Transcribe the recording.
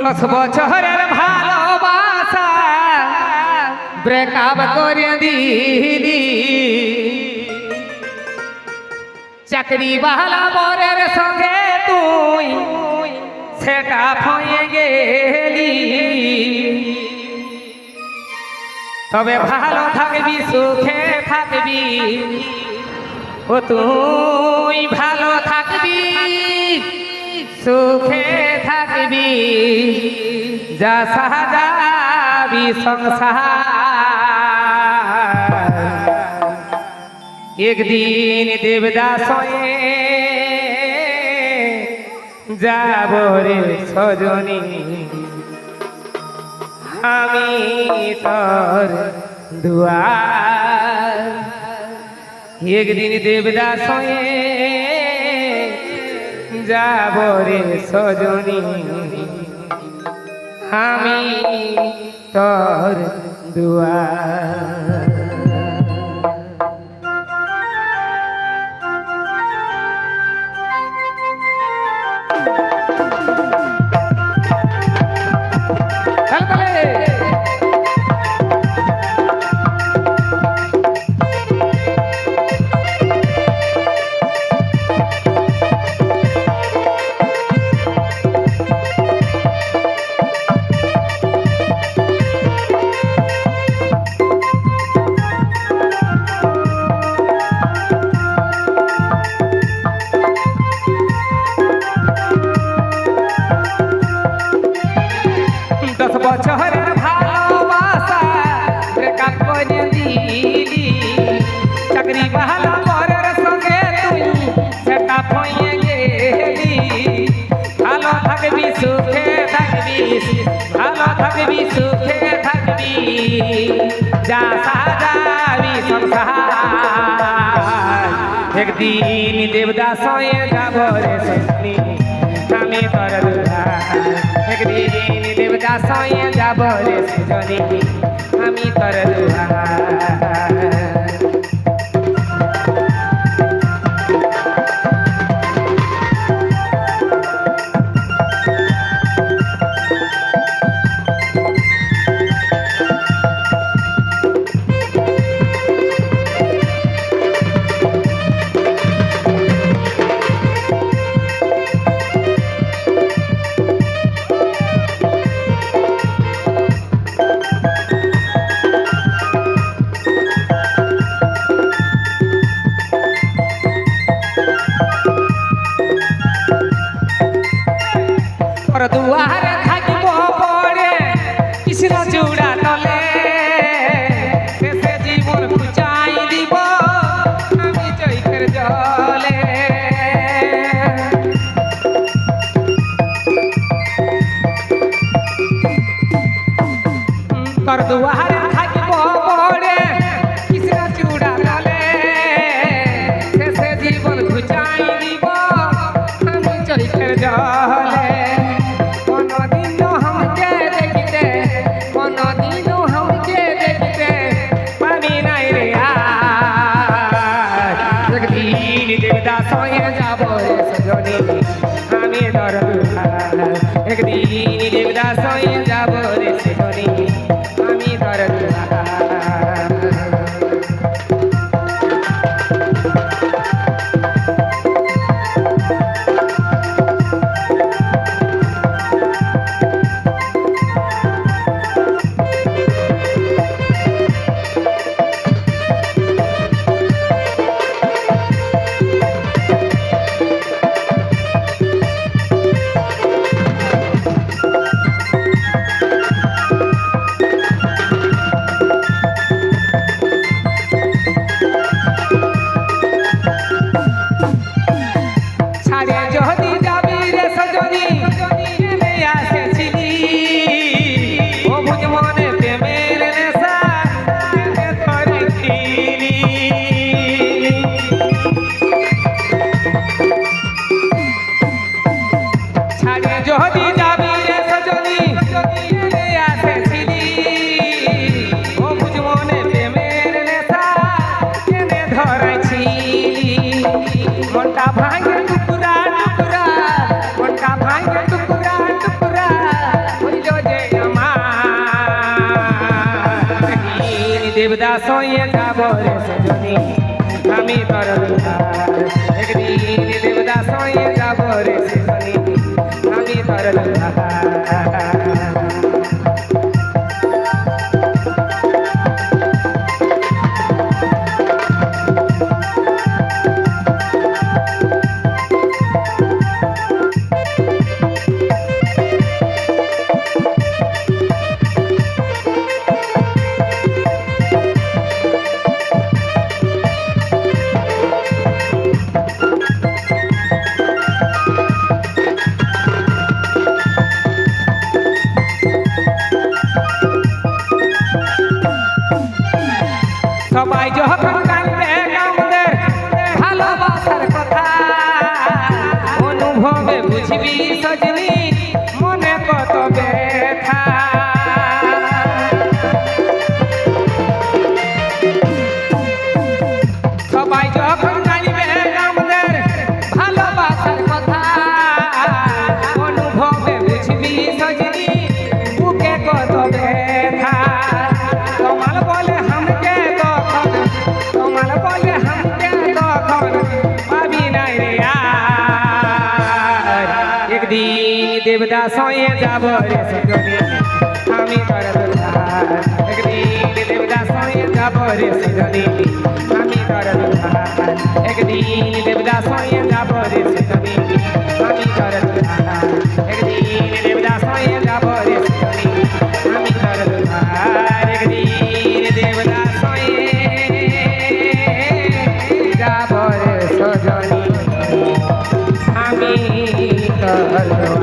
দশ বছরের ভালোবাসা ব্রেকআপ করে দিলি। চাকরি বালা বরের সঙ্গে তুই সেটা হয়ে গেলি। তবে ভালো থাকবি, সুখে থাকবি। ও তুই ভালো সুখে থাকবি, যা সাহাযাবি সংসার। একদিন দেবদাস যাব রে সজনী। আমি তোর দুয়ার। একদিন দেবদাস যাব রে সজনী। আমি তোর দুয়ার। ভালো থাকবি, সুখে থাকবি যা সাজাবি সংসার। একদিন দেবদাস যাব রে সজনী আমি তোর একদিন দেবদাস যাব রে সজনী আমি তোর দুলার তোর দুয়ারে থাকিব পড়ে কৃষ্ণ চূড়া তলে। শেষে জীবন খুচাই দিব আমি চৈতের জলে। তোর যাব সজনী। আমি দরকার একদিন দেবদাস হয়ে যাব রে সজনী। আমি তোর দুলার একদিন দেবদাস হয়ে যাব রে সজনী। আমি তোর 比赛经历 দেবদাস হয়ে যাব রে আমি করদুলার একদিন দেবদাস হয়ে যাব রে সজনী আমি করদুলার একদিন দেবদাস হয়ে যাব রে সজনী আমি করদুলার একদিন দেবদাস হয়ে যাব রে সজনী আমি করদুলার একদিন দেবদাস হয়ে যাব রে সজনী আমি করদুলার